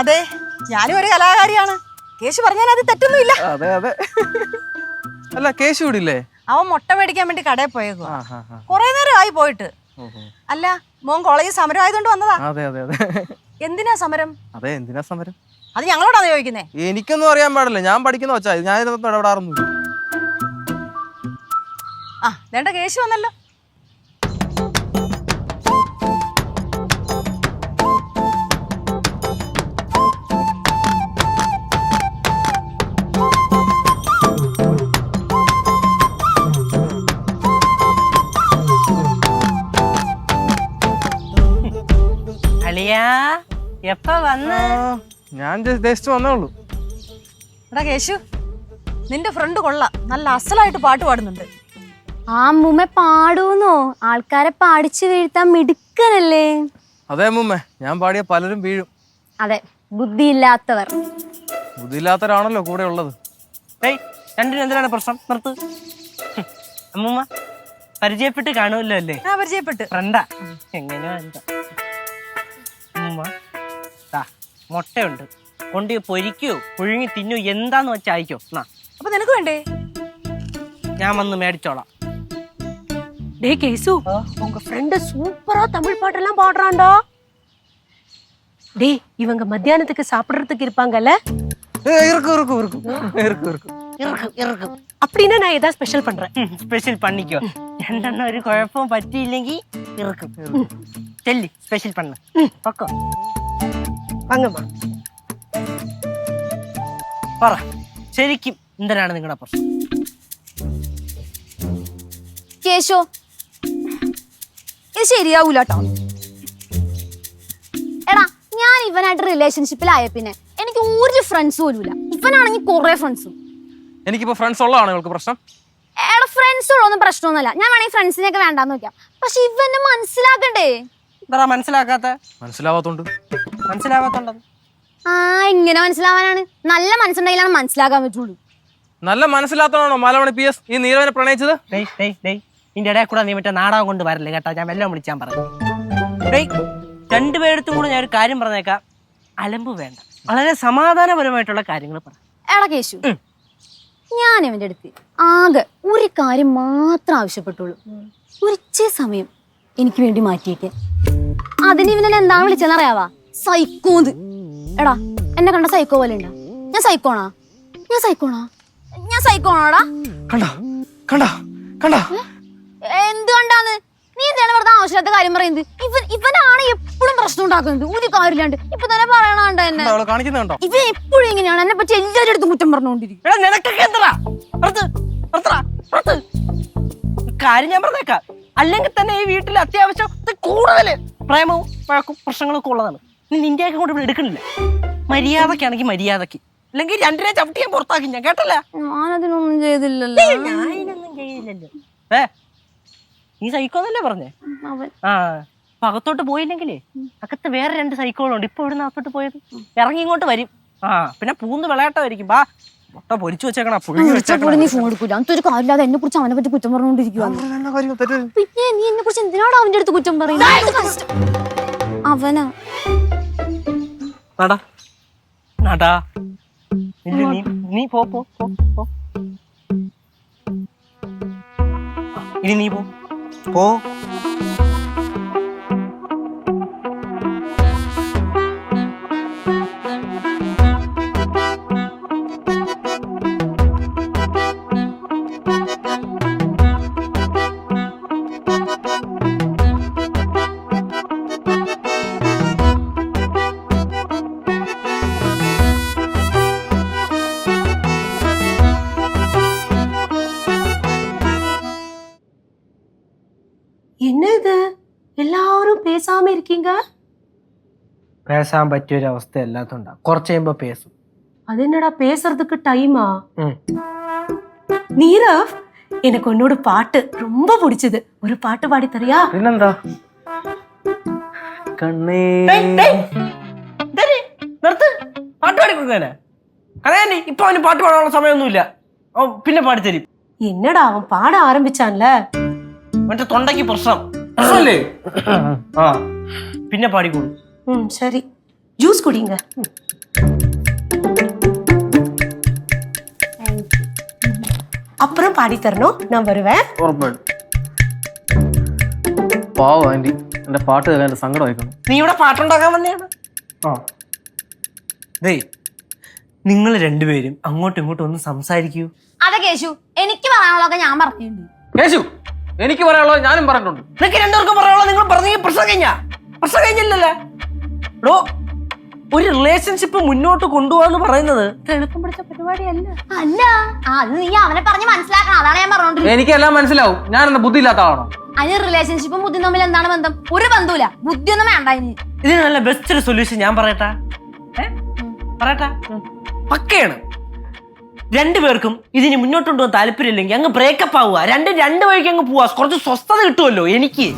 അതെ ഞാനും ഒരു കലാകാരിയാണ്. കേശു പറഞ്ഞാൽ അത് തെറ്റൊന്നുമില്ല. അതെ അതെ. അല്ല കേശു കൂടില്ലേ അവൻ മുട്ട മേടിക്കാൻ വേണ്ടി കടയിൽ പോയേക്കുക കൊറേ ആയി പോയിട്ട്. അല്ല മോൻ കോളേജ് സമരം ആയതുകൊണ്ട് വന്നതാ. അതെ അതെ അതെ. എന്തിനാ സമരം? അതെ എന്തിനാ സമരം? അത് ഞങ്ങളോടാണ് ചോദിക്കുന്നേ? എനിക്കൊന്നും അറിയാൻ പാടില്ല. ഞാൻ പഠിക്കുന്ന വെച്ചാ ഞാൻ ഇതിനകത്ത് ഇടപെടാറൊന്നുമില്ല. ആ വേണ്ട കേശു വന്നല്ലോ. എപ്പ വന്ന്? ഞാൻ ജസ്റ്റ് വന്നേ ഉള്ളൂ. എടാ കേശു നിന്റെ ഫ്രണ്ട് കൊള്ളാം. നല്ല അസലായിട്ട് പാട്ട് പാടുന്നുണ്ട്. ആ മുമ്മ പാടൂന്നോ? ആൾക്കാരെ പാടിച്ചു വീഴ്ത്താൻ മിടുക്കനല്ലേ? അതെ മുമ്മ ഞാൻ പാടിയ പലരും വീഴും. അതെ ബുദ്ധിയില്ലാത്തവർ. ബുദ്ധിയില്ലാത്തവരാണല്ലോ കൂടെ ഉള്ളത്. ഏയ് രണ്ടിനും എന്തിനാണ് പ്രശ്നം? നിർത്ത്. അമ്മൂമ്മ പരിചയപ്പെട്ട് കാണുമല്ലോ അല്ലേ? ആ പരിചയപ്പെട്ട്. ഫ്രണ്ടാ? എങ്ങനെയാ മുട്ടയുണ്ട് കൊണ്ട് പൊരിക്കോ പുഴുങ്ങി തിന്നോ എന്താന്ന് വെച്ചാ അയക്കോ എന്നാ അപ്പൊ നിനക്ക് വേണ്ടേ ഞാൻ വന്ന് മേടിച്ചോളാം டேய் கேசு உங்க ஃப்ரெண்டு சூப்பரா தமிழ் பாட்டெல்லாம் பாடுறான்டா டேய் இவங்க மத்தியானத்துக்கு சாப்பிடுறதுக்கு இருப்பாங்கல்ல ഏ, ഇറുക്കും ഇറുക്കും ഇറുക്കും ഇറുക്കും ഇറുക്കും ഇറക്കും ഇറക്കും அப்படின்னா நான் ஏதாவது ஸ்பெஷல் பண்றேன் സ്പെഷ്യൽ പണിക്കോ രണ്ടെണ്ണം ഒരു കുഴപ്പവും പറ്റിയില്ലെങ്കിൽ ഇറക്കും ചെല്ലി സ്പെഷ്യൽ പണ്ണ് പൊക്കോ വാങ്ങമ്മ പറ. ശരിക്കും എന്തിനാണ് നിങ്ങളുടെ പ്രശ്നം കേശോ ഇത് ശരിയാവൂല കേട്ടോ എടാ ഞാൻ ഇവനായിട്ട് റിലേഷൻഷിപ്പിലായ പിന്നെ എനിക്ക് ഒരു ഫ്രണ്ട്സ് പോലുമില്ല ഇവനാണെങ്കിൽ കുറെ ഫ്രണ്ട്സും എനിക്കിപ്പോ ഫ്രണ്ട്സ് ഉള്ളതാണ് ഇവൾക്ക് പ്രശ്നം? എടാ ഫ്രണ്ട്സ് ഉള്ളൊന്നും പ്രശ്നമൊന്നുമില്ല. ഞാൻ വേണമെങ്കിൽ ഫ്രണ്ട്സിനെയൊക്കെ വേണ്ടാന്ന് നോക്കാം പക്ഷെ ഇവനെ മനസ്സിലാക്കണ്ടേ? എന്താ മനസ്സിലാക്കാത്ത? മനസ്സിലാവാത്തോണ്ട്. മനസ്സിലാവാത്തോണ്ടത്? ആ എങ്ങനെ മനസ്സിലാവാനാണ്. നല്ല മനസ്സുണ്ടെങ്കിലാണ് മനസ്സിലാക്കാൻ പറ്റുള്ളൂ. നല്ല മനസ്സിലാത്തോണോ മലമണി പി എസ് ഈ നീരവനെ പ്രണയിച്ചത്? ഡേയ് ഡേയ് ഡേയ്. നിന്റെ ഇടയിൽ കൂടെ നീ മറ്റേ നാടകം കൊണ്ട് വരല്ലേ കേട്ടോ? ഞാൻ വെല്ലം വിളിച്ചാൻ പറഞ്ഞു. ഡേയ് രണ്ടുപേരത്തും കൂടെ ഞാൻ ഒരു കാര്യം പറഞ്ഞേക്കാം. അലമ്പ് വേണ്ട. വളരെ സമാധാനപരമായിട്ടുള്ള കാര്യങ്ങൾ പറ. എടാ കേശു ഞാൻ ഇവന്റെ അടുത്ത് ആകെ ഒരു കാര്യം മാത്രം ആവശ്യപ്പെട്ടുള്ളൂ. ഒരിച്ച സമയം എനിക്ക് വേണ്ടി മാറ്റിയിട്ട് അതിന് ഇവനെ എന്താണ് വിളിച്ചെന്ന് അറിയാവാ? സൈക്കോന്ന് എടാ എന്നെ കണ്ട സൈക്കോ പോലെ ഉണ്ടാ? ഞാൻ സൈക്കോണാ? ഞാൻ സൈക്കോണാ? ഞാൻ സൈക്കോണോടാ. കണ്ടാ കണ്ടാ കണ്ടാ. എന്ത് കണ്ടാന്ന്? നീ എന്താണ് വെറുതെ ആവശ്യമില്ലാത്ത കാര്യം പറയുന്നത്? ഇവൻ ഇവനാണ് എപ്പോഴും പ്രശ്നം ഉണ്ടാക്കുന്നത്. ഒരു കാര്യമില്ലാണ്ട്. ഇപ്പൊ തന്നെ പറയണണ്ട എന്നെ? ഇവൻ എപ്പോഴും ഇങ്ങനെയാണ്. എന്നെ പറ്റി എല്ലാവരുടെ അടുത്തും കുറ്റം പറഞ്ഞുകൊണ്ടിരിക്കും. കാര്യം ഞാൻ പറഞ്ഞേക്കാം. അല്ലെങ്കിൽ തന്നെ ഈ വീട്ടിൽ അത്യാവശ്യം കൂടുതൽ പ്രേമവും വഴക്കും പ്രശ്നങ്ങളൊക്കെ ഉള്ളതാണ്. നീ നിന്റെയൊക്കെ കൊണ്ട് ഇവിടെ എടുക്കണില്ല? മര്യാദക്കാണെങ്കിൽ മര്യാദയ്ക്ക്. അല്ലെങ്കിൽ രണ്ടിനെ ചവിട്ടി ഞാൻ പുറത്താക്കി ഞാൻ കേട്ടല്ല? ഞാനതിനൊന്നും ചെയ്തില്ലല്ലോ. ഞാനൊന്നും ചെയ്തില്ലല്ലോ. ഏ നീ സൈക്കോന്നല്ലേ പറഞ്ഞേ? അവൻ. ആ അപ്പൊ അകത്തോട്ട് പോയില്ലെങ്കിലേ അകത്ത് വേറെ രണ്ട് സൈക്കോളുണ്ട് ഇപ്പൊ ഇവിടുന്ന് അകത്തോട്ട് പോയത് ഇറങ്ങി ഇങ്ങോട്ട് വരും. ആ പിന്നെ പൂന്ന് വിളയാട്ടമായിരിക്കും. ബാ മുട്ട പൊരിച്ചു വെച്ചേക്കണ പുഴുങ്ങി വിളിച്ചപ്പോൾ നീ വെച്ചേക്കണ ഫോൺ എടുക്കൂല. അന്നത്തെ ഒരു കാര്യമില്ലാതെ എന്നെ കുറിച്ച് അവനെ പറ്റി കുറ്റം തെറ്റ്. പിന്നെ നീ എന്നെ കുറിച്ച് എന്തിനാണ് അവന്റെ അടുത്ത് കുറ്റം പറയുന്നത്? അവനാ. നടാ. നടാ. ഇല്ല നീ നീ പോ പോ പോ. ഇനി നീ പോ. പോ. என்னது எல்லாரும் பேசாம இருக்கீங்க പേശാൻ പറ്റിയൊരു അവസ്ഥ അല്ലാത്തോണ്ടാ കുറച്ച് കഴിയുമ്പോ പേസും அது என்னடா பேசுறதுக்கு டைமா ഉം. நீரவ் எனக்கு உன்னோட பாட்டு ரொம்ப பிடிச்சது ஒரு பாட்டு பாடி தரியா പിന്നെന്താ കണ്ണേ ഇതല്ലേ? നിർത്ത് പാട്ട് പാടി കൊടുക്കാനെ കഥയാണ്ടി ഇപ്പൊ അവന് പാട്ട് പാടാനുള്ള സമയമൊന്നുമില്ല അവൻ പിന്നെ പാടിത്തരും என்னடா அவன் பாட ஆரம்பிச்சான்ல മറ്റേ തൊണ്ടയ്ക്ക് പ്രശ്നം പ്രശ്നമല്ലേ ആ പിന്നെ പാടിക്കോളൂ ம் சரி ஜூஸ் குடிங்க அப்புறம் பாடி தரணும் நான் வருவேன் ഉറപ്പായിട്ടും പാവം ആൻറ്റി എൻ്റെ പാട്ട് കേൾക്കാൻ എൻ്റെ സങ്കടം ആയിക്കണം നീ ഇവിടെ പാട്ടുണ്ടാക്കാൻ വന്നെയാണ് ആ ദേ നിങ്ങൾ രണ്ടുപേരും അങ്ങോട്ടും ഇങ്ങോട്ടും ഒന്ന് സംസാരിക്കൂ അതെ കേശു എനിക്ക് പറയാനുള്ളതൊക്കെ ഞാൻ പറഞ്ഞിട്ടുണ്ട് യേശു എനിക്ക് പറയാനുള്ളത് ഞാനും പറഞ്ഞിട്ടുണ്ട്. നിങ്ങൾക്ക് രണ്ടുപേർക്കും പറയാനുള്ളത് നിങ്ങൾ പറഞ്ഞെങ്കിൽ പ്രശ്നം കഴിഞ്ഞാ? പ്രശ്നം കഴിഞ്ഞില്ലല്ലേ? ഡോ ഒരു റിലേഷൻഷിപ്പ് മുന്നോട്ട് കൊണ്ടുപോകാന്ന് പറയുന്നത് എളുപ്പം പിടിച്ച പരിപാടിയല്ല. അല്ല. അത് നീ അവനെ പറഞ്ഞ് മനസ്സിലാക്കണം. അതാണ് ഞാൻ പറഞ്ഞോണ്ടിരിക്കുന്നത് എനിക്കെല്ലാം മനസ്സിലാവും. ഞാൻ എന്താ ബുദ്ധി ഇല്ലാത്ത ആളാണോ? അതിന് റിലേഷൻഷിപ്പും ബുദ്ധിയും തമ്മിൽ എന്താണ് ബന്ധം? ഒരു ബന്ധമില്ല ബുദ്ധിയൊന്നും വേണ്ട ഇനി. ഇതിന് നല്ല ബെസ്റ്റ് ഒരു സൊല്യൂഷൻ ഞാൻ പറയട്ടെ. പറയട്ടാ. പക്കയാണ്. രണ്ടുപേർക്കും ഇതിന് മുന്നോട്ട് താല്പര്യമില്ലെങ്കിൽ അങ്ങ് ബ്രേക്കപ്പ് ആവുക. രണ്ടും രണ്ട് വഴിക്ക് അങ്ങ് പോവാ കുറച്ച് സ്വസ്ഥത കിട്ടുമല്ലോ എനിക്ക്.